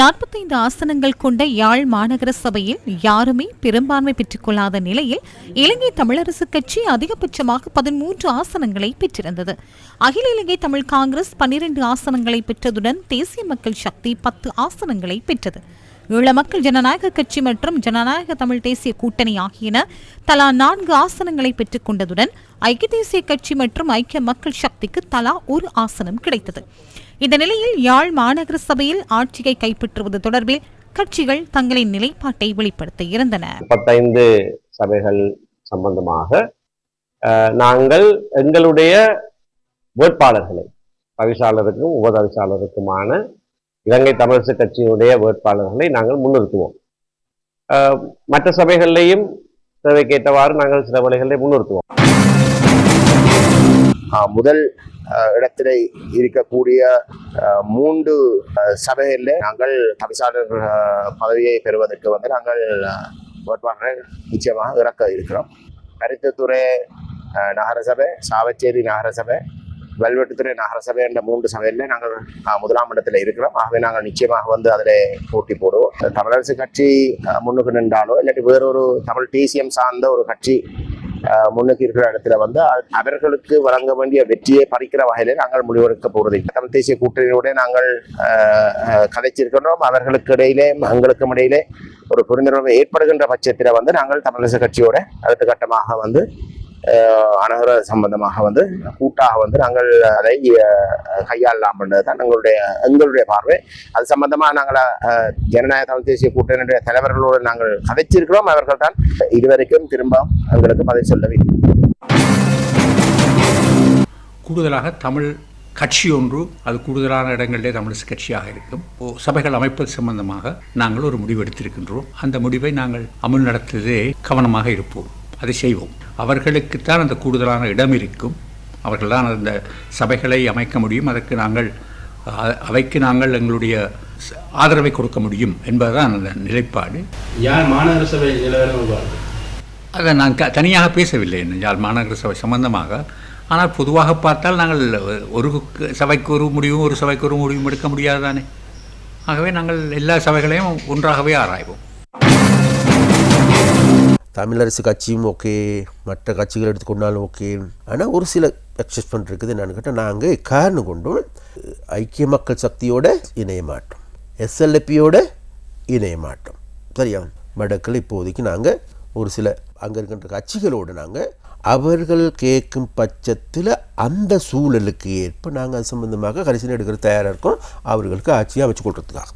நாற்பத்தைந்து ஆசனங்கள் கொண்ட யாழ் மாநகர சபையில் யாருமே பெரும்பான்மை பெற்றுக் கொள்ளாத நிலையில் இலங்கை தமிழரசு கட்சி அதிகபட்சமாக பதிமூன்று ஆசனங்களை பெற்றிருந்தது. அகில இலங்கை தமிழ் காங்கிரஸ் பன்னிரண்டு ஆசனங்களை பெற்றதுடன் தேசிய மக்கள் சக்தி பத்து ஆசனங்களை பெற்றது. ஈழ மக்கள் ஜனநாயக கட்சி மற்றும் ஜனநாயக தமிழ் தேசிய கூட்டணி ஆகியன தலா நான்கு ஆசனங்களை பெற்றுக் கொண்டதுடன் ஐக்கிய தேசிய கட்சி மற்றும் ஐக்கிய மக்கள் சக்திக்கு தலா ஒரு ஆசனம் கிடைத்தது. இந்த நிலையில் யாழ் மாநகர சபையில் ஆட்சியை கைப்பற்றுவது தொடர்பில் கட்சிகள் தங்களின் நிலைப்பாட்டை வெளிப்படுத்த இருந்தன. முப்பத்தைந்து சபைகள் சம்பந்தமாக நாங்கள் எங்களுடைய வேட்பாளர்களை தவிசாளருக்கும் உபதவிசாளருக்குமான இலங்கை தமிழரசு கட்சியினுடைய வேட்பாளர்களை நாங்கள் முன்னிறுத்துவோம். மற்ற சபைகளிலேயும் தேவைக்கேற்றவாறு நாங்கள் சில வழிகளை முன்னிறுத்துவோம். ஆஹ் முதல் இடத்திலே இருக்கக்கூடிய மூன்று சபைகளில் நாங்கள் தவிசாளர் பதவியை பெறுவதற்கு வந்து நாங்கள் ஆஹ் வேட்பாளரை நிச்சயமாக இறக்க இருக்கிறோம். கருத்துத்துறை நகரசபை சாவச்சேரி நகரசபை வெல்வெட்டுத்துறை நகரசபை என்ற மூன்று சபையில் நாங்கள் முதலாம் இடத்துல இருக்கிறோம். ஆகவே நாங்கள் நிச்சயமாக வந்து அதில் போட்டி போடுவோம். தமிழரசு கட்சி முன்னுக்கு நின்றாலோ இல்லாட்டி வேறொரு தமிழ் டிசிஎம் சார்ந்த ஒரு கட்சி முன்னுக்கு இருக்கிற இடத்துல வந்து அவர்களுக்கு வழங்க வேண்டிய வெற்றியை பறிக்கிற வகையில நாங்கள் முடிவெடுக்க போறது தமிழ் தேசிய கூட்டணியோட நாங்கள் கதைச்சிருக்கின்றோம். அவர்களுக்கு இடையிலே எங்களுக்கும் இடையிலே ஒரு புரிந்துணர்வு ஏற்படுகின்ற பட்சத்தில் வந்து நாங்கள் தமிழரசு கட்சியோட அடுத்த கட்டமாக வந்து அனகர சம்பந்தமாக வந்து கூட்டாக வந்து நாங்கள் அதை கையாளலாம் தான் எங்களுடைய எங்களுடைய பார்வை. அது சம்பந்தமாக நாங்கள் ஜனநாயக தமிழ் தேசிய கூட்டணியுடைய தலைவர்களோடு நாங்கள் கதைச்சிருக்கிறோம். அவர்கள் தான் இதுவரைக்கும் திரும்ப எங்களுக்கு பதில் சொல்லவில்லை. கூடுதலாக தமிழ் கட்சி ஒன்று அது கூடுதலான இடங்களிலே தமிழரசு கட்சியாக இருக்கும். சபைகள் அமைப்பது சம்பந்தமாக நாங்கள் ஒரு முடிவு எடுத்திருக்கின்றோம். அந்த முடிவை நாங்கள் அமல் நடத்துவதே கவனமாக இருப்போம். அதை செய்வோம். அவர்களுக்குத்தான் அந்த கூடுதலான இடம் இருக்கும். அவர்கள்தான் அந்த சபைகளை அமைக்க முடியும். அதற்கு நாங்கள் அவைக்கு நாங்கள் எங்களுடைய ஆதரவை கொடுக்க முடியும் என்பதுதான் அந்த நிலைப்பாடு. யார் மாநகர சபை நிலவரம் அதை நான் க தனியாக பேசவில்லை யாழ் மாநகர சபை சம்பந்தமாக. ஆனால் பொதுவாக பார்த்தால் நாங்கள் ஒரு சபைக்கு ஒரு முடிவும் ஒரு சபைக்கு ஒரு முடிவும் எடுக்க முடியாது தானே ஆகவே நாங்கள் எல்லா சபைகளையும் ஒன்றாகவே ஆராய்வோம். தமிழரசு கட்சியும் ஓகே மற்ற கட்சிகள் எடுத்துக்கொண்டாலும் ஓகே. ஆனால் ஒரு சில அட்ஜஸ்ட்மெண்ட் இருக்குது என்னன்னு கேட்டால் நாங்கள் காரணம் கொண்டும் ஐக்கிய மக்கள் சக்தியோட இணைய மாட்டோம். எஸ்எல்எப்பியோட இணைய மாட்டோம். சரியா? வடக்கில் இப்போதைக்கு நாங்கள் ஒரு சில அங்கே இருக்கின்ற கட்சிகளோடு நாங்கள் அவர்கள் கேட்கும் பட்சத்தில் அந்த சூழலுக்கு ஏற்ப நாங்கள் அது சம்பந்தமாக கரிசனை எடுக்கிற தயாராக இருக்கோம். அவர்களுக்கு ஆட்சியை அமைச்சு கொள்றதுக்காக